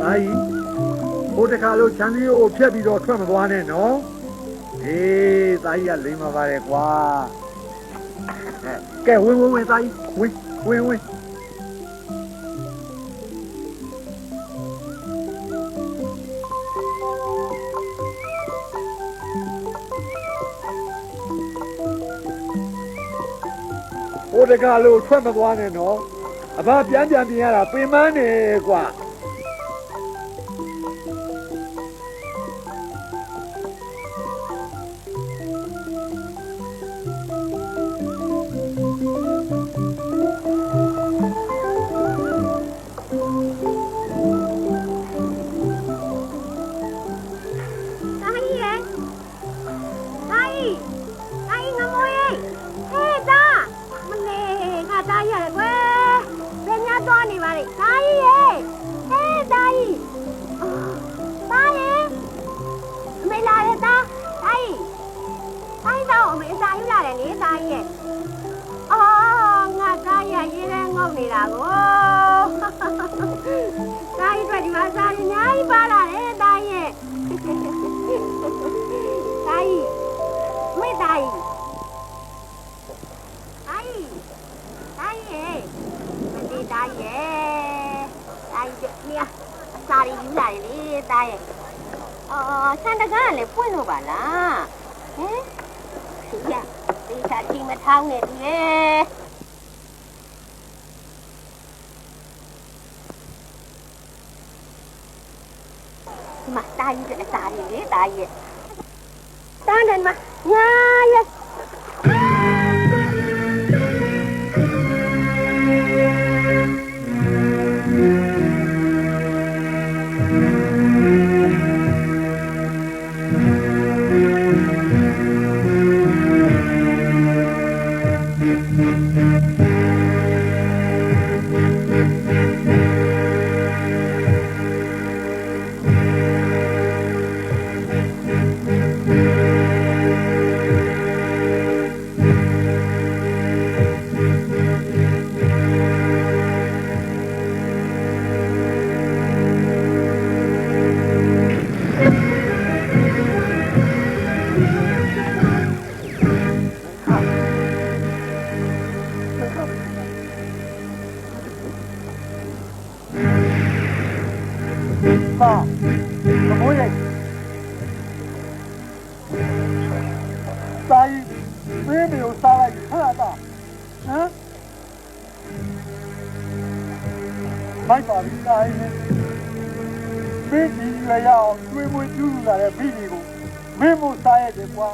ဒါကြီးဟိုတခါလို့ချမ်းသေးကိုဖြတ်ပြီးတော့ထွက်မသွားနဲ့နော်အေးဒါကြီးကလိမ္မာပါတယ်ကွာကဲဝင်ဝင်ဝင်ဒါကြီးဝင်ဝင်ဝင်ဟိုတကလို့ထွက်မသွားနဲ့နော် အဘပြန်ပြန်ပြင်ရတာပင်မနေကွာ 大姨，大姨， အမေစာယူလာတယ်လေစာကြီးရဲ့အော်ငါသားရရေးလဲငုံနေတာကိုသားကြီးတို့ဒီမှာသားကြီးအများကြီးပါလာတယ်သားရဲ့သားကြီးမေ့သားကြီးသားကြီးသားရဲ့မသိသားရဲ့သားကြီးမြာသားကြီးယူလာတယ်လေသားရဲ့အော်ဆန်တကားကလည်းပွင့်လို့ပါလားဟင် သူရဒီချာချိန်မထောင်းနဲ့သူရဲ့ဒီမှာတာကြီးတဲ့အစာရီလေတာကြီးတန်းတယ်မှာညာရဲ့ ဟာမမိုးရိုက်စာကြီးသွေးမျိုးစားလိုက်ခရတာဟမ်မိုက်ပါပြီစာကြီးမင်းဒီရွယ်ရအောင်သွေးမွေးကျူးလာတဲ့မိကြီးကိုမင်းမို့စားရတယ်ကွာ